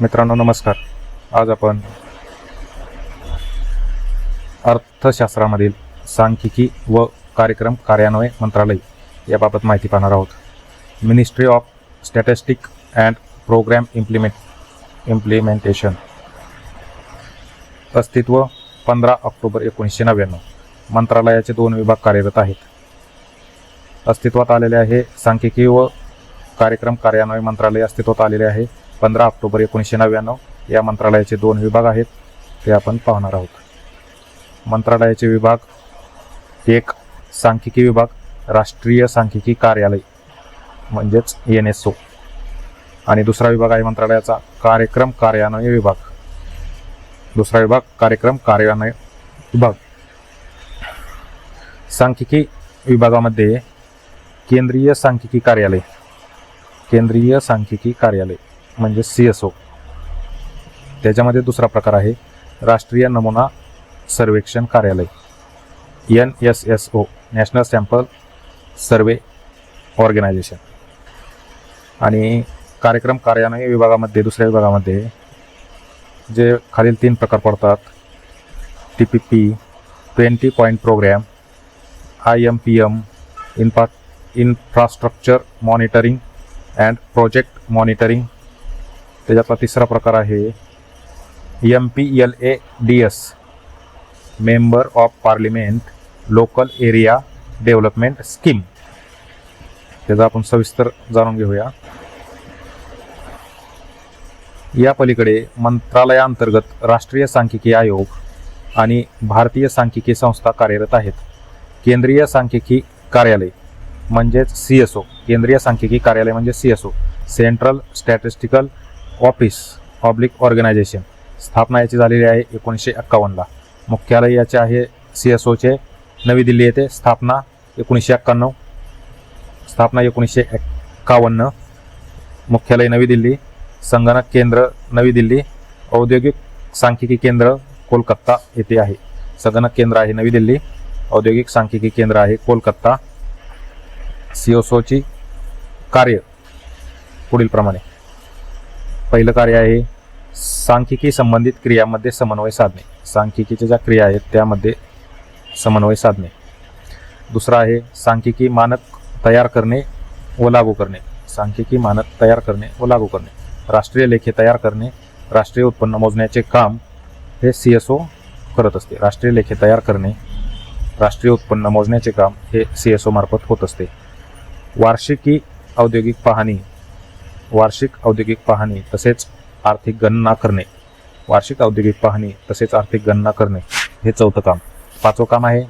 मित्रांनो नमस्कार. आज आपण अर्थशास्त्रामधील सांख्यिकी व कार्यक्रम कार्यान्वय मंत्रालय याबाबत माहिती पाहणार आहोत. Ministry of statistic and programme implement implementation अस्तित्व पंधरा ऑक्टोबर एकोणीसशे नव्याण्णव. मंत्रालयाचे दोन विभाग कार्यरत आहेत. अस्तित्वात आलेले आहे सांख्यिकी व कार्यक्रम कार्यान्वय मंत्रालय अस्तित्वात आलेले आहे पंधरा ऑक्टोबर एकोणीसशे नव्याण्णव या मंत्रालयाचे दोन विभाग आहेत ते आपण पाहणार आहोत. मंत्रालयाचे विभाग एक सांख्यिकी विभाग राष्ट्रीय सांख्यिकी कार्यालय म्हणजेच एन एस ओ. आणि दुसरा विभाग आहे मंत्रालयाचा कार्यक्रम कार्यान्वय विभाग. दुसरा विभाग कार्यक्रम कार्यान्वय विभाग. सांख्यिकी विभागामध्ये केंद्रीय सांख्यिकी कार्यालय केंद्रीय सांख्यिकी कार्यालय. म्हणजे सी एस ओ त्याच्यामध्ये दुसरा प्रकार आहे राष्ट्रीय नमुना सर्वेक्षण कार्यालय. N S S O national sample survey organisation आणि कार्यक्रम कार्यान्वय विभागामध्ये दुसऱ्या विभागामध्ये जे खालील तीन प्रकार पडतात. T P P twenty point programme I M P M infra infrastructure monitoring and project monitoring त्याच्यातला तिसरा प्रकार आहे M P L A D S member of parliament local area development scheme त्याचा आपण सविस्तर जाणून घेऊया. या पलीकडे मंत्रालयाअंतर्गत राष्ट्रीय सांख्यिकी आयोग आणि भारतीय सांख्यिकी संस्था कार्यरत आहेत. केंद्रीय सांख्यिकी कार्यालय म्हणजेच सी एस ओ. केंद्रीय सांख्यिकी कार्यालय म्हणजे C S O. Central statistical office public organisation स्थापना याची झालेली आहे एकोणीसशे एक्कावन्नला. मुख्यालय याचे आहे सी एस ओचे नवी दिल्ली येथे स्थापना एकोणीसशे एक्क्याण्णव स्थापना एकोणीसशे एक्कावन्न. मुख्यालय नवी दिल्ली. संगणक केंद्र नवी दिल्ली. औद्योगिक सांख्यिकी केंद्र कोलकाता येथे आहे. संगणक केंद्र आहे नवी दिल्ली. औद्योगिक सांख्यिकी केंद्र आहे कोलकाता. सीओसोची कार्य पुढीलप्रमाणे. पहिलं कार्य आहे सांख्यिकी संबंधित क्रियामध्ये समन्वय साधणे. सांख्यिकीच्या ज्या क्रिया आहेत त्यामध्ये समन्वय साधणे. दुसरं आहे सांख्यिकी मानक तयार करणे व लागू करणे. सांख्यिकी मानक तयार करणे व लागू करणे. राष्ट्रीय लेखे तयार करणे राष्ट्रीय उत्पन्न मोजण्याचे काम हे सी एस ओ करत असते. राष्ट्रीय लेखे तयार करणे राष्ट्रीय उत्पन्न मोजण्याचे काम हे सी एस ओ मार्फत होत असते. वार्षिकी औद्योगिक पाहणी वार्षिक औद्योगिक पाहणी तसेच आर्थिक गणना करणे. वार्षिक औद्योगिक पाहणी तसेच आर्थिक गणना करणे हे चौथं काम. पाचवं काम आहे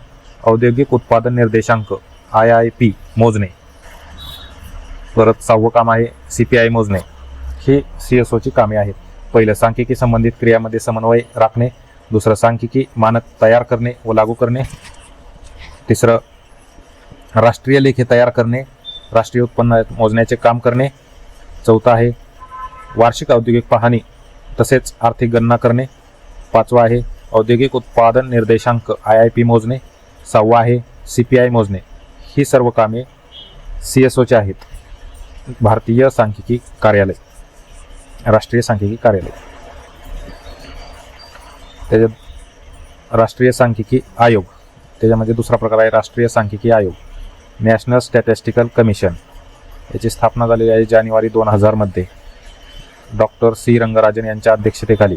औद्योगिक उत्पादन निर्देशांक आय आय पी मोजणे. परत सहावं काम आहे सी पी आय मोजणे. ही सी एस ओची कामे आहेत. पहिलं सांख्यिकी संबंधित क्रियामध्ये समन्वय राखणे दुसरं सांख्यिकी मानक तयार करणे व लागू करणे तिसरं राष्ट्रीय लेखे तयार करणे राष्ट्रीय उत्पन्न मोजण्याचे काम करणे चौथा आहे. वार्षिक औद्योगिक पाहणी तसेच आर्थिक गणना करणे. पाचवा आहे औद्योगिक उत्पादन निर्देशांक आय आय पी मोजणे. सहावा आहे सी पी आय मोजणे. ही सर्व कामे सी एस ओची आहेत. भारतीय सांख्यिकी कार्यालय राष्ट्रीय सांख्यिकी कार्यालय. त्याच्यात राष्ट्रीय सांख्यिकी आयोग त्याच्यामध्ये दुसरा प्रकार आहे राष्ट्रीय सांख्यिकी आयोग. National statistical commission. याची स्थापना झालेली आहे जानेवारी दोन हजारमध्ये डॉक्टर सी रंगराजन यांच्या अध्यक्षतेखाली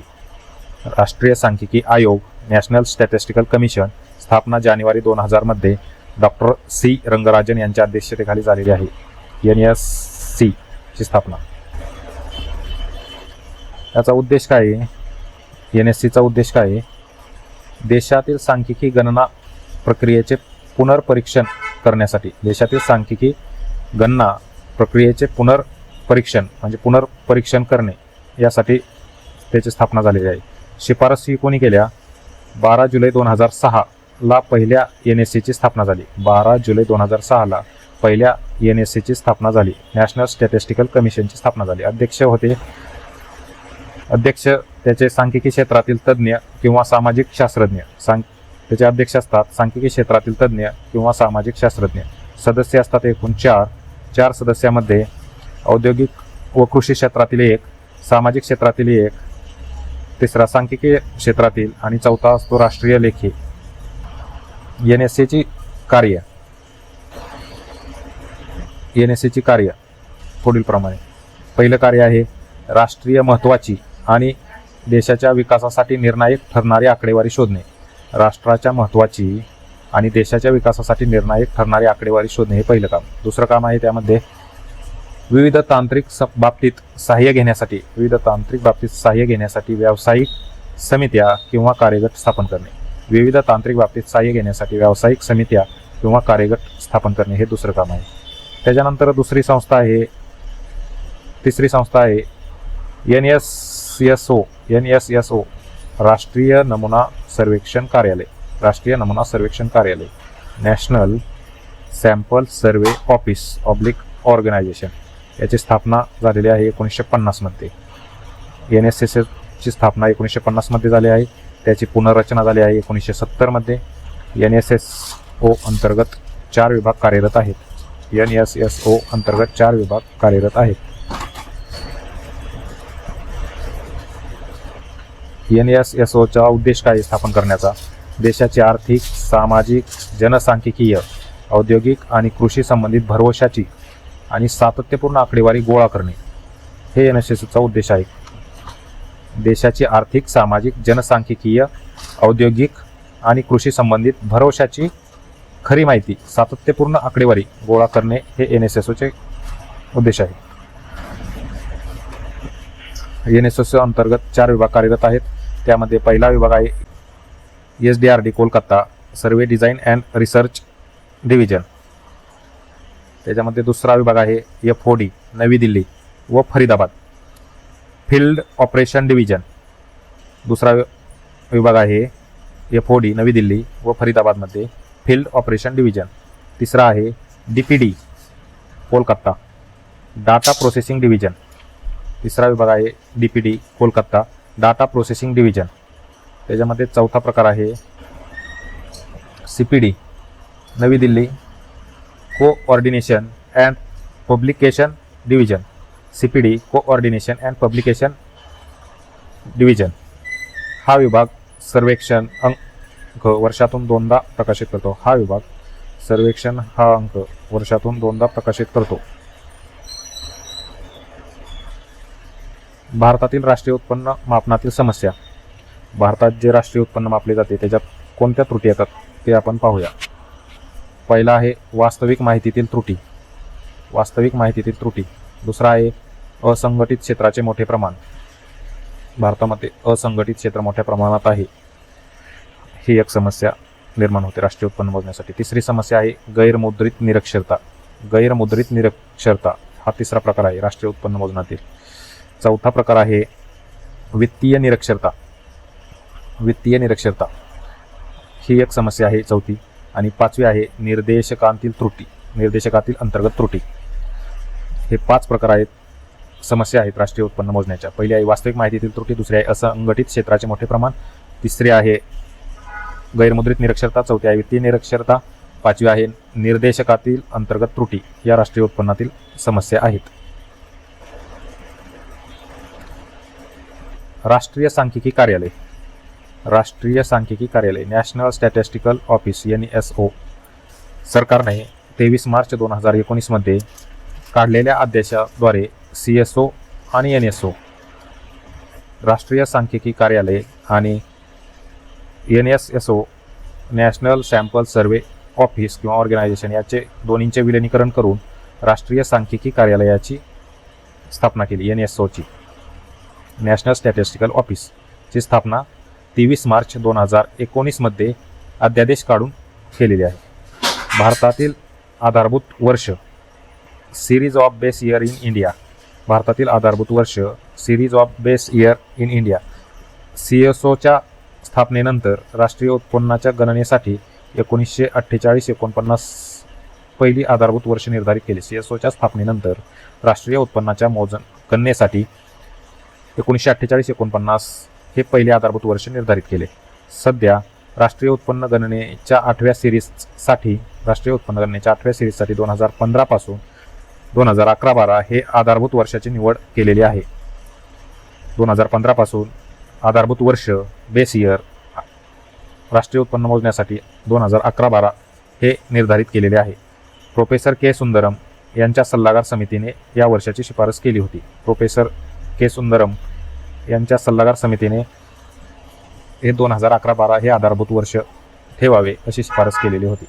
राष्ट्रीय सांख्यिकी आयोग नॅशनल स्टॅटिस्टिकल कमिशन स्थापना जानेवारी दोन हजारमध्ये डॉक्टर सी रंगराजन यांच्या अध्यक्षतेखाली झालेली आहे. एन एस सी ची स्थापना. याचा उद्देश काय आहे? एन एस सीचा उद्देश काय आहे? देशातील सांख्यिकी गणना प्रक्रियेचे पुनर्परीक्षण करण्यासाठी देशातील सांख्यिकी गणना प्रक्रियेचे पुनर्परीक्षण म्हणजे पुनर्परीक्षण करणे यासाठी त्याची स्थापना झालेली आहे. शिफारस ही कोणी केल्या? बारा जुलै दोन हजार सहाला पहिल्या एन एस सीची स्थापना झाली. बारा जुलै दोन हजार सहाला पहिल्या एन एस सीची स्थापना झाली. नॅशनल स्टॅटिस्टिकल कमिशनची स्थापना झाली. अध्यक्ष होते. अध्यक्ष त्याचे सांख्यिकी क्षेत्रातील तज्ज्ञ किंवा सामाजिक शास्त्रज्ञ. सांग त्याचे अध्यक्ष असतात. सांख्यिकी क्षेत्रातील तज्ज्ञ किंवा सामाजिक शास्त्रज्ञ. सदस्य असतात एकूण चार. चार सदस्यामध्ये औद्योगिक व कृषी क्षेत्रातील एक सामाजिक क्षेत्रातील एक तिसरा सांख्यिकी क्षेत्रातील आणि चौथा असतो राष्ट्रीय लेखी. एन एस एची कार्य. एन एस एची कार्य पुढीलप्रमाणे. पहिलं कार्य आहे राष्ट्रीय महत्त्वाची आणि देशाच्या विकासासाठी निर्णायक ठरणारी आकडेवारी शोधणे. राष्ट्राच्या महत्त्वाची आणि देशाच्या विकासासाठी निर्णायक ठरणारी आकडेवारी शोधणे हे पहिलं काम. दुसरं काम आहे त्यामध्ये विविध तांत्रिक स बाबतीत सहाय्य घेण्यासाठी विविध तांत्रिक बाबतीत सहाय्य घेण्यासाठी व्यावसायिक समित्या किंवा कार्यगट स्थापन करणे. विविध तांत्रिक बाबतीत सहाय्य घेण्यासाठी व्यावसायिक समित्या किंवा कार्यगट स्थापन करणे हे दुसरं काम आहे. त्याच्यानंतर दुसरी संस्था आहे तिसरी संस्था आहे N S S O N S S O राष्ट्रीय नमुना सर्वेक्षण कार्यालय. राष्ट्रीय नमुना सर्वेक्षण कार्यालय national sample survey office oblique organisation याची स्थापना झालेली आहे एकोणीसशे पन्नासमध्ये एन एस एस एसची स्थापना एकोणीसशे पन्नासमध्ये झाली आहे. त्याची पुनर्रचना झाली आहे एकोणीसशे सत्तरमध्ये एन एस एस ओ अंतर्गत चार विभाग कार्यरत आहेत. एन एस एस ओ अंतर्गत चार विभाग कार्यरत आहेत. एन एस एस ओचा उद्देश काय स्थापन करण्याचा? देशाची आर्थिक सामाजिक जनसांख्यिकीय औद्योगिक आणि कृषी संबंधित भरवशाची आणि सातत्यपूर्ण आकडेवारी गोळा करणे. हे एन एस एसचा उद्देश आहे. देशाची आर्थिक सामाजिक जनसांख्यिकीय औद्योगिक आणि कृषी संबंधित भरवशाची खरी माहिती सातत्यपूर्ण आकडेवारी गोळा करणे हे एन एस एस ओचे उद्देश आहे. एन एस एस अंतर्गत चार विभाग कार्यरत आहेत. त्यामध्ये पहिला विभाग आहे S D R D Kolkata survey design and research division. त्याच्यामध्ये दुसरा विभाग आहे एफ ओ डी नवी दिल्ली व फरीदाबाद. Field operation division. दुसरा विभाग आहे एफ ओ डी नवी दिल्ली व फरीदाबादमध्ये फील्ड ऑपरेशन डिव्हिजन. तिसरा आहे D P D Kolkata. Data processing division. तिसरा विभाग आहे D P D Kolkata. Data processing division. त्याच्यामध्ये चौथा प्रकार आहे. C P D Navi Delhi. Coordination and publication division C P D coordination and publication division हा विभाग सर्वेक्षण अंक वर्षातून दोनदा प्रकाशित करतो. हा विभाग सर्वेक्षण हा अंक वर्षातून दोनदा प्रकाशित करतो. भारतातील राष्ट्रीय उत्पन्न मापनातील समस्या. भारतात जे राष्ट्रीय उत्पन्न मापले जाते त्याच्यात कोणत्या त्रुटी येतात ते आपण पाहूया. पहिला आहे वास्तविक माहितीतील त्रुटी. वास्तविक माहितीतील त्रुटी. दुसरा आहे असंघटित क्षेत्राचे मोठे प्रमाण. भारतामध्ये असंघटित क्षेत्र मोठ्या प्रमाणात आहे. ही एक समस्या निर्माण होते राष्ट्रीय उत्पन्न मोजण्यासाठी. तिसरी समस्या आहे गैरमुद्रित निरक्षरता. गैरमुद्रित निरक्षरता हा तिसरा प्रकार आहे राष्ट्रीय उत्पन्न मोजण्यातील. चौथा प्रकार आहे वित्तीय निरक्षरता. वित्तीय निरक्षरता. ही एक समस्या आहे चौथी. आणि पाचवी आहे निर्देशकांतील त्रुटी. निर्देशकातील अंतर्गत त्रुटी. हे पाच प्रकार आहेत. समस्या आहेत राष्ट्रीय उत्पन्न मोजण्याच्या. पहिली आहे वास्तविक माहितीतील त्रुटी दुसरी आहे असंघटित क्षेत्राचे मोठे प्रमाण तिसरी आहे गैरमुद्रित निरक्षरता चौथी आहे वित्तीय निरक्षरता पाचवी आहे निर्देशकातील अंतर्गत त्रुटी. या राष्ट्रीय उत्पन्नातील समस्या आहेत. राष्ट्रीय सांख्यिकी कार्यालय. राष्ट्रीय सांख्यिकी कार्यालय national statistical office N S O सरकारने तेवीस मार्च दोन हजार एकोणीसमध्ये काढलेल्या आदेशाद्वारे सी एस ओ आणि एन एस ओ राष्ट्रीय सांख्यिकी कार्यालय आणि N S S O national sample survey office किंवा ऑर्गनायझेशन याचे दोन्हींचे विलिनीकरण करून राष्ट्रीय सांख्यिकी कार्यालयाची स्थापना केली एन एस ओची नॅशनल स्टॅटिस्टिकल ऑफिसची स्थापना तेवीस मार्च दोन हजार एकोणीसमध्ये अध्यादेश काढून केलेली आहे. भारतातील आधारभूत वर्ष series of base year in India भारतातील आधारभूत वर्ष series of base year in India C S ओच्या स्थापनेनंतर राष्ट्रीय उत्पन्नाच्या गणनेसाठी एकोणीसशे अठ्ठेचाळीस एकोणपन्नास पहिली आधारभूत वर्ष निर्धारित केली. सी एस ओच्या स्थापनेनंतर राष्ट्रीय उत्पन्नाच्या मोजण गणनेसाठी एकोणीसशे अठ्ठेचाळीस एकोणपन्नास हे पहिले आधारभूत वर्ष निर्धारित केले. सध्या राष्ट्रीय उत्पन्न गणनेच्या आठव्या सिरीजसाठी राष्ट्रीय उत्पन्न गणनेच्या आठव्या सिरीजसाठी दोन हजार पंधरापासून दोन हजार अकरा बारा हे आधारभूत वर्षाची निवड केलेली आहे. दोन हजार पंधरापासून आधारभूत वर्ष बेस इयर राष्ट्रीय उत्पन्न मोजण्यासाठी दोन हजार अकरा बारा हे निर्धारित केलेले आहे. प्रोफेसर के. सुंदरम यांच्या सल्लागार समितीने या वर्षाची शिफारस केली होती. प्रोफेसर के. सुंदरम यांच्या सल्लागार समितीने हे दोन हजार अकरा बारा हे आधारभूत वर्ष ठेवावे अशी शिफारस केलेली होती.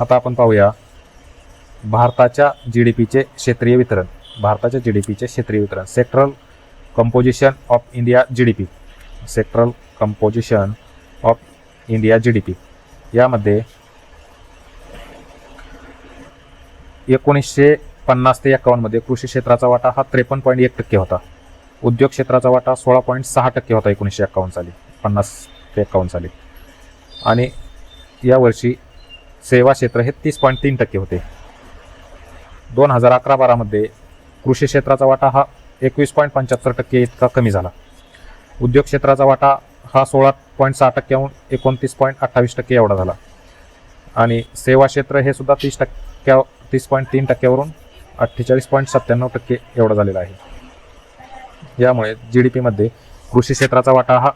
आता आपण पाहूया भारताच्या जी डी पीचे क्षेत्रीय वितरण. भारताच्या जी डी पीचे क्षेत्रीय वितरण. Sectoral composition of India G D P. Sectoral composition of India G D P. यामध्ये एकोणीसशे पन्नास ते एकावन्नमध्ये कृषी क्षेत्राचा वाटा हा त्रेपन्न पॉईंट एक टक्के होता. उद्योग क्षेत्राचा वाटा सोळा पॉईंट सहा टक्के होता एकोणीसशे एकावन्न साली पन्नास ते एकावन्न साली. आणि यावर्षी सेवा क्षेत्र हे तीस पॉईंट तीन टक्के होते. दोन हजार अकरा बारामध्ये कृषी क्षेत्राचा वाटा हा एकवीस पॉईंट पंच्याहत्तर टक्के इतका कमी झाला. उद्योग क्षेत्राचा वाटा हा सोळा पॉईंट सहा टक्क्याहून एकोणतीस पॉईंट अठ्ठावीस टक्के एवढा झाला. आणि सेवा क्षेत्र हे सुद्धा तीस टक्क्या तीस पॉईंट तीन टक्क्यावरून अठ्ठेचाळीस पॉईंट सत्त्याण्णव टक्के एवढा झालेला आहे. यामुळे जी डी पीमध्ये कृषी क्षेत्राचा वाटा हा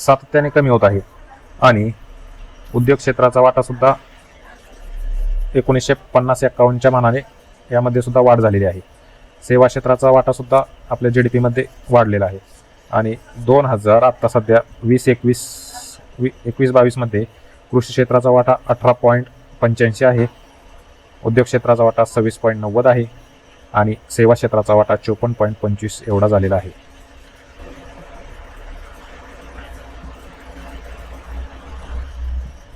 सातत्याने कमी होत आहे आणि उद्योग क्षेत्राचा वाटासुद्धा एकोणीसशे पन्नास एक्कावन्नच्या मानाने यामध्ये सुद्धा वाढ झालेली आहे. सेवा क्षेत्राचा वाटासुद्धा आपल्या जी डी पीमध्ये वाढलेला आहे. आणि दोन हजार आत्ता सध्या वीस एकवीस वी एकवीस बावीसमध्ये कृषी क्षेत्राचा वाटा अठरा पॉईंट पंच्याऐंशी आहे. उद्योग क्षेत्राचा वाटा सव्वीस पॉईंट नव्वद आहे आणि सेवा क्षेत्राचा वाटा चोपन्न पॉईंट पंचवीस एवढा झालेला आहे.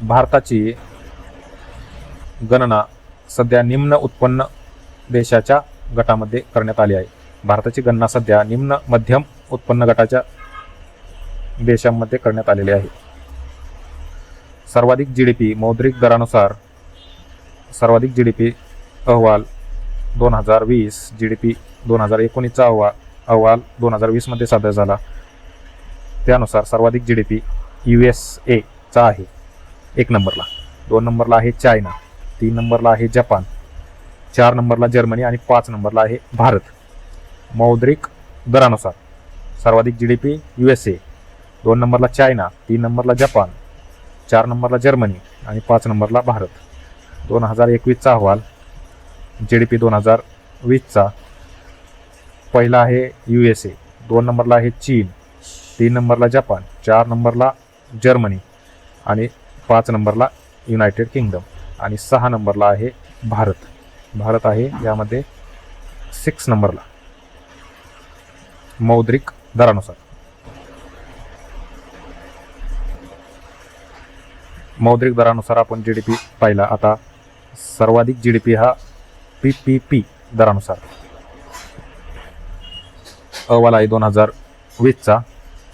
भारताची गणना सध्या निम्न उत्पन्न देशाच्या गटामध्ये करण्यात आली आहे. भारताची गणना सध्या निम्न मध्यम उत्पन्न गटाच्या देशांमध्ये करण्यात आलेली आहे. सर्वाधिक जी डी पी मौद्रिक दरानुसार सर्वाधिक जी डी पी अहवाल दोन हजार वीस जी डी पी दोन हजार एकोणीसचा अहवाल अहवाल दोन हजार वीसमध्ये सादर झाला. त्यानुसार सर्वाधिक G D P U S एचा आहे. एक नंबरला. दोन नंबरला आहे चायना. तीन नंबरला आहे जपान. चार नंबरला जर्मनी आणि पाच नंबरला आहे भारत. मौद्रिक दरानुसार सर्वाधिक G D P U S A दोन नंबरला चायना तीन नंबरला जपान चार नंबरला जर्मनी आणि पाच नंबरला भारत. दोन हजार एकवीसचा अहवाल जी डी पी दोन हजार वीसचा. पहिला आहे यू एस ए दोन नंबरला आहे चीन तीन नंबरला जपान चार नंबरला जर्मनी आणि पाच नंबरला युनायटेड किंगडम आणि सहा नंबरला आहे भारत. भारत आहे यामध्ये सिक्स नंबरला. मौद्रिक दरानुसार. मौद्रिक दरानुसार आपण जी डी पी पाहिला. आता सर्वाधिक जी डी पी हा पी पी पी दरानुसार. अहवाल आहे दोन हजार वीसचा.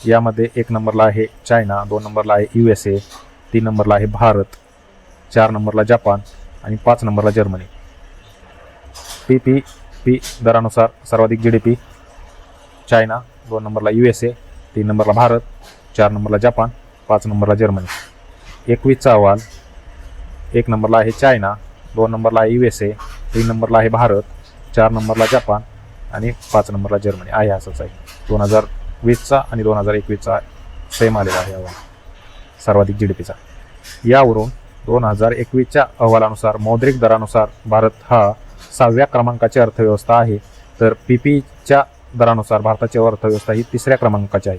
यामध्ये एक नंबरला आहे चायना दोन नंबरला आहे यू एस ए तीन नंबरला आहे भारत चार नंबरला जपान आणि पाच नंबरला जर्मनी. पी पी पी दरानुसार सर्वाधिक जी डी पी चायना दोन नंबरला यू एस ए तीन नंबरला भारत चार नंबरला जपान पाच नंबरला जर्मनी. एकवीसचा अहवाल एक नंबरला आहे चायना दोन नंबरला आहे यू एस ए तीन नंबरला आहे भारत चार नंबरला जपान आणि पाच नंबरला जर्मनी. आहे असंच आहे. दोन हजार वीसचा आणि दोन हजार एकवीसचा सेम आलेला आहे अहवाल. सर्वाधिक जी डी पीचा. यावरून दोन हजार एकवीसच्या अहवालानुसार मौद्रिक दरानुसार भारत हा सहाव्या क्रमांकाची अर्थव्यवस्था आहे. तर पी पीच्या दरानुसार भारताची अर्थव्यवस्था ही तिसऱ्या क्रमांकाची आहे.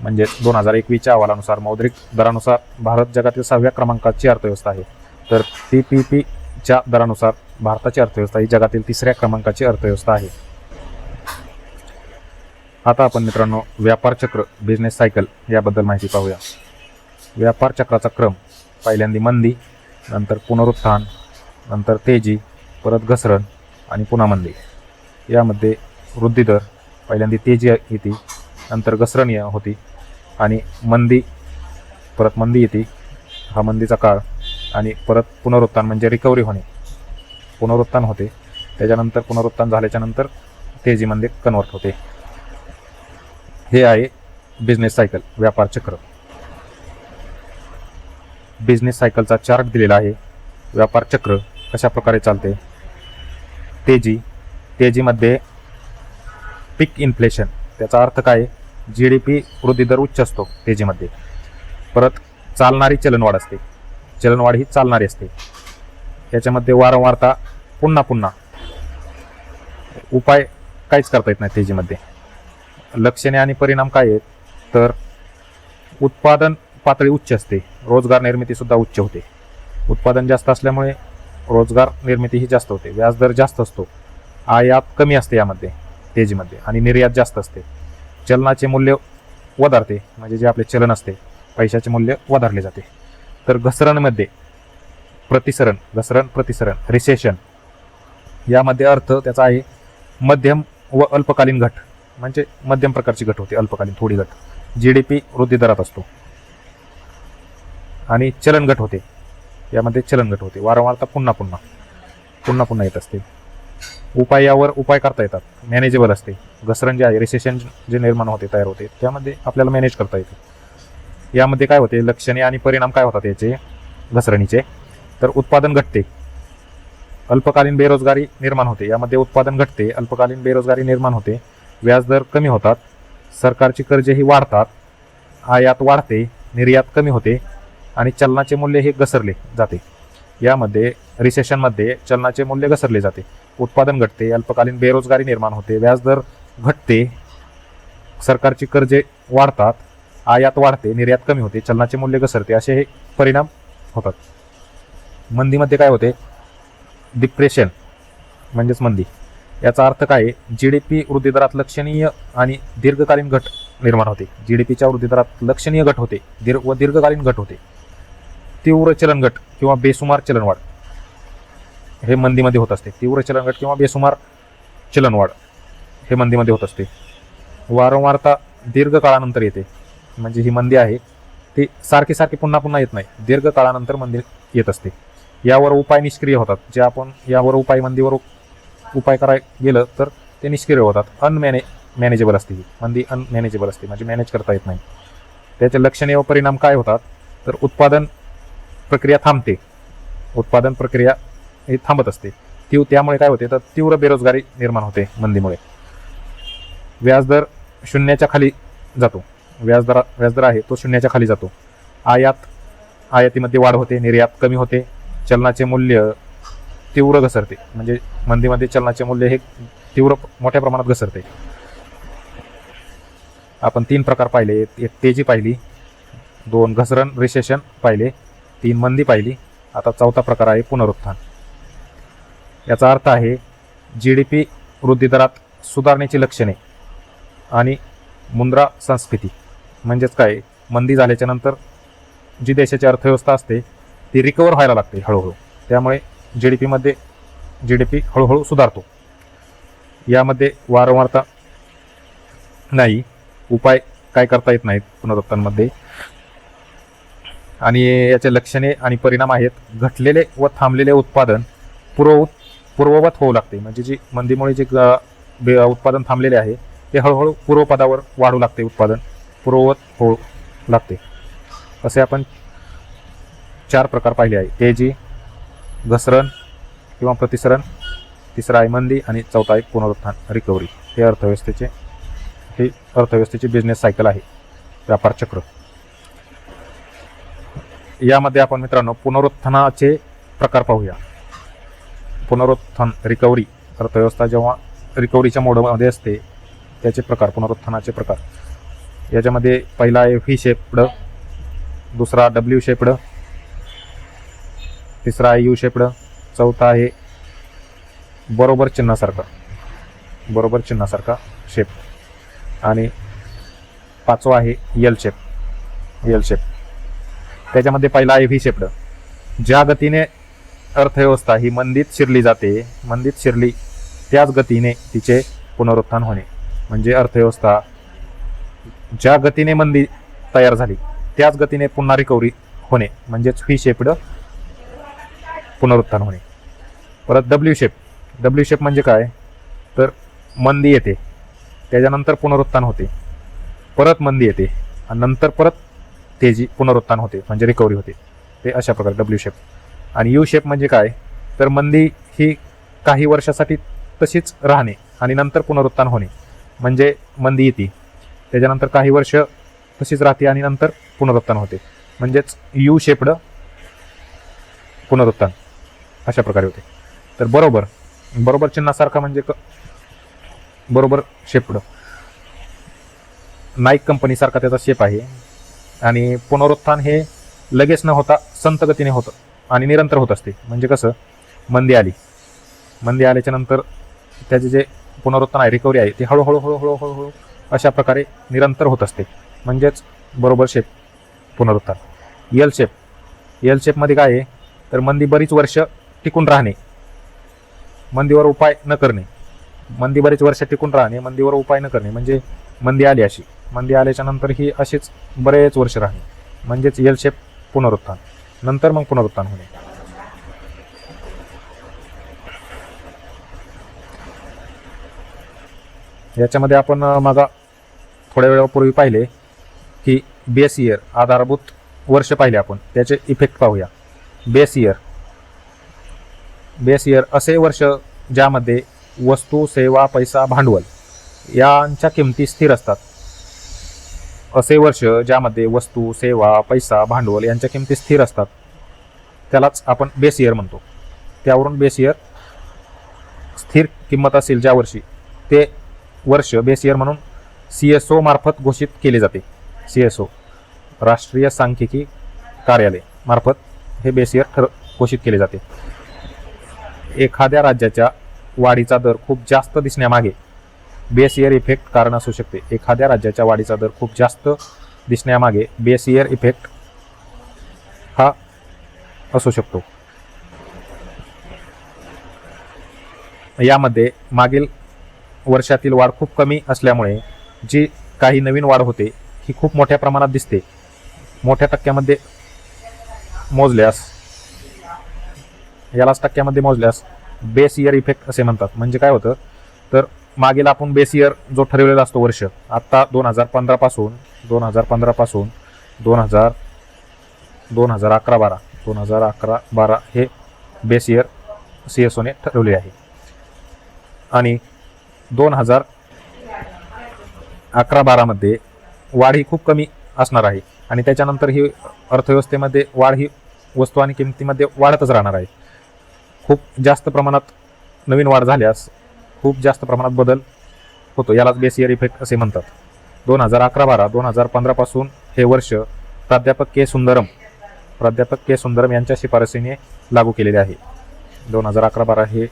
म्हणजे दोन हजार एकवीसच्या अहवालानुसार मौद्रिक दरानुसार भारत जगातील सहाव्या क्रमांकाची अर्थव्यवस्था आहे. तर पी पी पीच्या दरानुसार भारताची अर्थव्यवस्था ही जगातील तिसऱ्या क्रमांकाची अर्थव्यवस्था आहे. आता आपण मित्रांनो व्यापार चक्र बिझनेस सायकल याबद्दल माहिती पाहूया. व्यापार चक्राचा क्रम पहिल्यांदी मंदी नंतर पुनरुत्थान नंतर तेजी परत घसरण आणि पुन्हा मंदी. यामध्ये वृद्धिदर पहिल्यांदी तेजी येते नंतर घसरण होती आणि मंदी परत मंदी येते. हा मंदीचा काळ आणि परत पुनरुत्थान म्हणजे रिकव्हरी होणे. पुनरुत्थान होते. त्याच्यानंतर पुनरुत्थान झाल्याच्यानंतर तेजीमध्ये कन्वर्ट होते. हे आहे बिझनेस सायकल व्यापार चक्र. बिझनेस सायकलचा चार्ट दिलेला आहे. व्यापार चक्र कशा प्रकारे चालते? तेजी तेजीमध्ये पिक इन्फ्लेशन त्याचा अर्थ काय? जी डी पी वृद्धी दर उच्च असतो तेजीमध्ये. परत चालणारी चलनवाढ असते. चलनवाढ ही चालणारी असते. याच्यामध्ये वारंवारता पुन्हा पुन्हा उपाय काहीच करता येत नाही तेजीमध्ये लक्षणे आणि परिणाम काय आहेत? तर उत्पादन पातळी उच्च असते. रोजगार निर्मिती सुद्धा उच्च होते. उत्पादन जास्त असल्यामुळे रोजगार निर्मिती ही जास्त होते. व्याजदर जास्त असतो. आयात कमी असते यामध्ये तेजीमध्ये आणि निर्यात जास्त असते. चलनाचे मूल्य वधारते म्हणजे जे आपले चलन असते पैशाचे मूल्य वधारले जाते. तर घसरणमध्ये प्रतिसरण घसरण प्रतिसरण रिसेशन यामध्ये अर्थ त्याचा आहे मध्यम व अल्पकालीन घट. म्हणजे मध्यम प्रकारची घट होते अल्पकालीन थोडी घट. जी डी पी वृद्धी दरात असतो. आणि चलन घट होते. यामध्ये चलन घट होते. वारंवारता पुन्हा पुन्हा पुन्हा पुन्हा येत असते. उपाय यावर उपाय करता येतात. मॅनेजेबल असते. घसरण जे आहे रिसेशन जे निर्माण होते तयार होते त्यामध्ये आपल्याला मॅनेज करता येते. यामध्ये काय होते? लक्षणे आणि परिणाम काय होतात याचे? घसरणीचे. तर उत्पादन घटते. अल्पकालीन बेरोजगारी निर्माण होते. यामध्ये उत्पादन घटते अल्पकालीन बेरोजगारी निर्माण होते. व्याजदर कमी होतात. सरकारची कर्जे ही वाढतात. आयात वाढते निर्यात कमी होते आणि चलनाचे मूल्य हे घसरले जाते. यामध्ये रिसेशनमध्ये चलनाचे मूल्य घसरले जाते. उत्पादन घटते अल्पकालीन बेरोजगारी निर्माण होते व्याजदर घटते सरकारची कर्जे वाढतात आयात वाढते निर्यात कमी होते चलनाचे मूल्य घसरते असे हे परिणाम होतात. मंदीमध्ये काय होते? डिप्रेशन म्हणजेच मंदी. याचा अर्थ काय जी डी पी वृद्धीदरात लक्षणीय आणि दीर्घकालीन घट निर्माण होते. जी डी पीच्या वृद्धिदरात लक्षणीय घट होते दीर्घ व दीर्घकालीन घट होते. तीव्र चलनघट किंवा बेसुमार चलनवाढ हे मंदीमध्ये होत असते. तीव्र चलनघट किंवा बेसुमार चलनवाढ हे मंदीमध्ये होत असते. वारंवारता दीर्घ काळानंतर येते. म्हणजे ही मंदी आहे ती सारखी सारखी पुन्हा पुन्हा येत नाही. दीर्घ काळानंतर मंदी येत असते. यावर उपाय निष्क्रिय होतात. जे आपण यावर उपाय मंदीवर उपाय कराय गेलं तर ते निष्क्रिय होतात. अनमॅने मॅनेजेबल असते ही. मंदी अनमॅनेजेबल असते. म्हणजे मॅनेज करता येत नाही. त्याचे लक्षणे व परिणाम काय होतात? तर उत्पादन प्रक्रिया थांबते. उत्पादन प्रक्रिया ही थांबत असते. तीव त्यामुळे काय होते? तर तीव्र बेरोजगारी निर्माण होते मंदीमुळे. व्याजदर शून्याच्या खाली जातो. व्याजदरा व्याजदर आहे तो शून्याच्या खाली जातो. आयात आयातीमध्ये वाढ होते निर्यात कमी होते चलनाचे मूल्य तीव्र घसरते. म्हणजे मंदीमध्ये चलनाचे मूल्य हे तीव्र मोठ्या प्रमाणात घसरते. आपण तीन प्रकार पाहिले. एक तेजी पाहिली दोन घसरण रिसेशन पाहिले तीन मंदी पाहिली. आता चौथा प्रकार आहे पुनरुत्थान. याचा अर्थ आहे जी डी पी वृद्धी दरात सुधारण्याची लक्षणे आणि मुद्रा संस्कृती. म्हणजेच काय? मंदी झाल्याच्यानंतर जी देशाची अर्थव्यवस्था असते ती रिकवर व्हायला लागते हळूहळू. त्यामुळे जी डी पीमध्ये जी डी पी हळूहळू सुधारतो. यामध्ये वारंवारता नाही उपाय काय करता येत नाहीत पुनरुत्थानमध्ये. आणि याचे लक्षणे आणि परिणाम आहेत घटलेले व थांबलेले उत्पादन पूर्व पूर्ववत होऊ लागते. म्हणजे जी मंदीमुळे जे उत्पादन थांबलेले आहे ते हळूहळू पूर्वपदावर वाढू लागते उत्पादन. पूर्ववत होऊ लागते. असे आपण चार प्रकार पाहिले आहे. तेजी घसरण किंवा प्रतिसरण तिसरा आहे मंदी आणि चौथा आहे पुनरुत्थान रिकव्हरी हे अर्थव्यवस्थेचे हे अर्थव्यवस्थेची बिझनेस सायकल आहे. व्यापार चक्र. यामध्ये आपण मित्रांनो पुनरुत्थानाचे प्रकार पाहूया. पुनरुत्थान रिकव्हरी अर्थव्यवस्था जेव्हा रिकव्हरीच्या मोडमध्ये असते त्याचे प्रकार पुनरुत्थानाचे प्रकार. याच्यामध्ये पहिला आहे व्ही शेपड दुसरा डब्ल्यू शेपड तिसरा आहे यू शेपड चौथा आहे बरोबर चिन्हासारखा. बरोबर चिन्हासारखा शेप आणि पाचवा आहे यल शेप यल शेप त्याच्यामध्ये पहिला आहे व्ही शेपड ज्या गतीने अर्थव्यवस्था ही मंदीत शिरली जाते मंदीत शिरली त्याच गतीने तिचे पुनरुत्थान होणे. म्हणजे अर्थव्यवस्था ज्या गतीने मंदी तयार झाली त्याच गतीने पुन्हा रिकव्हरी होणे. म्हणजेच व्ही शेपड पुनरुत्थान होणे. परत डब्ल्यू शेप डब्ल्यू शेप म्हणजे काय? तर मंदी येते. त्याच्यानंतर पुनरुत्थान होते. परत मंदी येते. आणि नंतर परत तेजी पुनरुत्थान होते. म्हणजे रिकव्हरी होते. ते अशा प्रकारे डब्ल्यू शेप आणि यू शेप म्हणजे काय? तर मंदी ही काही वर्षासाठी तशीच राहणे आणि नंतर पुनरुत्थान होणे. म्हणजे मंदी येते. त्याच्यानंतर काही वर्ष तशीच राहते आणि नंतर पुनरुत्थान होते. म्हणजेच यू शेपड पुनरुत्थान अशा प्रकारे होते. तर बरोबर बरोबर चिन्हासारखा म्हणजे क बरोबर शेपड. नाईक कंपनीसारखा त्याचा शेप आहे. आणि पुनरुत्थान हे लगेच न होता संत गतीने होतं आणि निरंतर होत असते. म्हणजे कसं? मंदी आली. मंदी आल्याच्यानंतर त्याचे जे पुनरुत्थान आहे रिकव्हरी आहे ते हळूहळू हळूहळू हळूहळू अशा प्रकारे निरंतर होत असते. म्हणजेच बरोबर शेप पुनरुत्थान. यल शेप यल शेपमध्ये काय आहे? तर मंदी बरीच वर्ष टिकून राहणे. मंदीवर उपाय न करणे. मंदी बरीच वर्ष टिकून राहणे मंदीवर उपाय न करणे. म्हणजे मंदी आली अशी. मंदी आल्याच्यानंतर ही अशीच बरेच वर्ष राहणे. म्हणजेच यल शेप पुनरुत्थान. नंतर मग पुनरुत्थान होणे. याच्यामध्ये आपण मागा थोड्या वेळापूर्वी पाहिले की बेस इयर आधारभूत वर्ष पाहिले आपण. त्याचे इफेक्ट पाहूया. Base year. बेस इयर असे वर्ष ज्यामध्ये वस्तू सेवा पैसा भांडवल यांच्या किमती स्थिर असतात. असे वर्ष ज्यामध्ये वस्तू सेवा पैसा भांडवल यांच्या किमती स्थिर असतात. त्यालाच आपण बेस इयर म्हणतो. त्यावरून बेस इयर स्थिर किंमत असेल ज्या वर्षी. ते वर्ष बेस इयर म्हणून सी एस ओ मार्फत घोषित केले जाते. सी एस ओ राष्ट्रीय सांख्यिकी कार्यालय मार्फत हे बेस इयर ठर घोषित केले जाते. एखाद्या राज्याच्या वाढीचा दर खूप जास्त दिसण्यामागे बेस इयर इफेक्ट कारण असू शकते. एखाद्या राज्याच्या वाढीचा दर खूप जास्त दिसण्यामागे बेस इयर इफेक्ट हा असू शकतो. यामध्ये मागील वर्षातील वाढ खूप कमी असल्यामुळे जी काही नवीन वाढ होते ही खूप मोठ्या प्रमाणात दिसते. मोठ्या टक्क्यामध्ये मोजल्यास यालाच टक्क्यामध्ये मोजल्यास बेस इयर इफेक्ट असे म्हणतात. म्हणजे काय होतं? तर मागील आपण बेस इयर जो ठरवलेला असतो वर्ष आत्ता दोन हजार पंधरापासून दोन हजार पंधरापासून दोन हजार दोन हजार अकरा बारा दोन हजार अकरा बारा हे बेस इयर सी एस ओने ठरवले आहे. आणि दोन हजार अकरा बारामध्ये वाढ ही खूप कमी असणार आहे. आणि त्याच्यानंतर ही अर्थव्यवस्थेमध्ये वाढ ही वस्तू आणि किमतीमध्ये वाढतच राहणार आहे. खूप जास्त प्रमाणात नवीन वाढ झाल्यास खूप जास्त प्रमाणात बदल होतो. यालाच बेस इयर इफेक्ट असे म्हणतात. दोन हजार अकरा बारा दोन हजार पंधरापासून हे वर्ष प्राध्यापक के सुंदरम प्राध्यापक के सुंदरम यांच्या शिफारसीने लागू केलेले आहे. दोन हजार अकरा बारा हे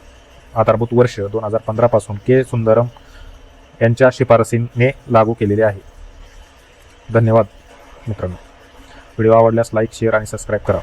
आधारभूत वर्ष दोन हजार पंधरापासून के सुंदरम यांच्या शिफारसीने लागू केलेले आहे. धन्यवाद मित्रांनो. व्हिडिओ आवडल्यास लाईक शेअर आणि सबस्क्राईब करा.